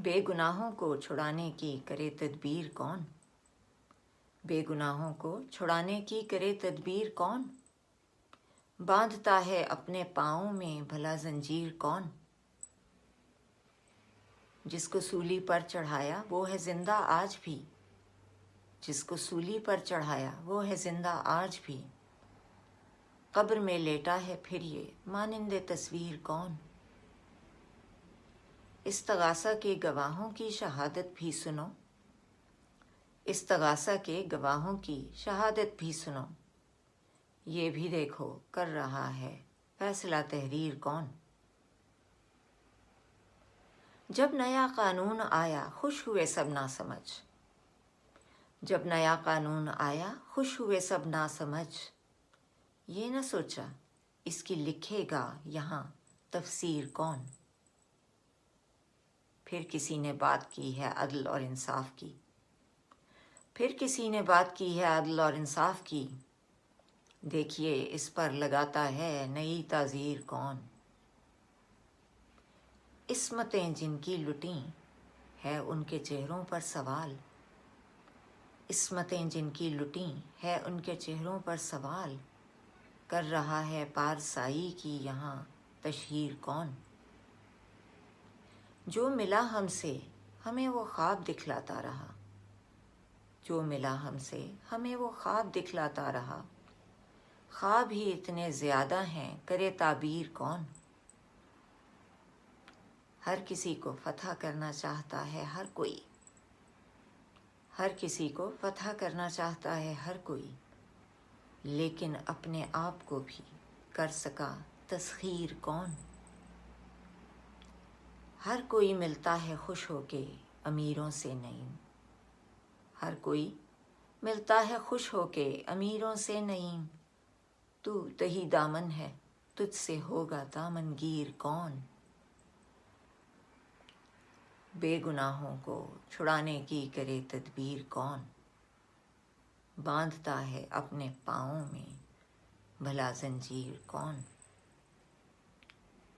बेगुनाहों को छुड़ाने की करे तदबीर कौन? बेगुनाहों को छुड़ाने की करे तदबीर कौन? बांधता है अपने पाँव में भला जंजीर कौन? जिसको सूली पर चढ़ाया, वो है ज़िंदा आज भी। जिसको सूली पर चढ़ाया, वो है ज़िंदा आज भी। कब्र में लेटा है फिर ये, मानिंदे तस्वीर कौन? इस तगासा के गवाहों की शहादत भी सुनो। इस तगासा के गवाहों की शहादत भी सुनो। ये भी देखो, कर रहा है। फैसला तहरीर कौन? जब नया कानून आया, खुश हुए सब ना समझ जब नया कानून आया, खुश हुए सब ना समझ ये न सोचा, इसकी लिखेगा यहाँ तफसीर कौन? फिर किसी ने बात की है अदल और इंसाफ की। फिर किसी ने बात की है अदल और इंसाफ की। देखिए, इस पर लगाता है नई ताज़ीर कौन? इसमतें जिनकी लुटी है उनके चेहरों पर सवाल। इसमतें जिनकी लुटी है उनके चेहरों पर सवाल। कर रहा है पारसाई की यहाँ तशहीर कौन? जो मिला हमसे, हमें वो ख्वाब दिखलाता रहा। जो मिला हमसे, हमें वो ख्वाब दिखलाता रहा। ख्वाब ही इतने ज़्यादा हैं, करे ताबीर कौन? हर किसी को फतह करना चाहता है हर कोई। हर किसी को फतह करना चाहता है हर कोई। लेकिन अपने आप को भी कर सका तस्खीर कौन? हर कोई मिलता है खुश होके अमीरों से नहीं हर कोई मिलता है खुश होके अमीरों से नहीं तू तही दामन है, तुझसे होगा दामनगीर कौन? बेगुनाहों को छुड़ाने की करे तदबीर कौन? बांधता है अपने पाँव में भला जंजीर कौन?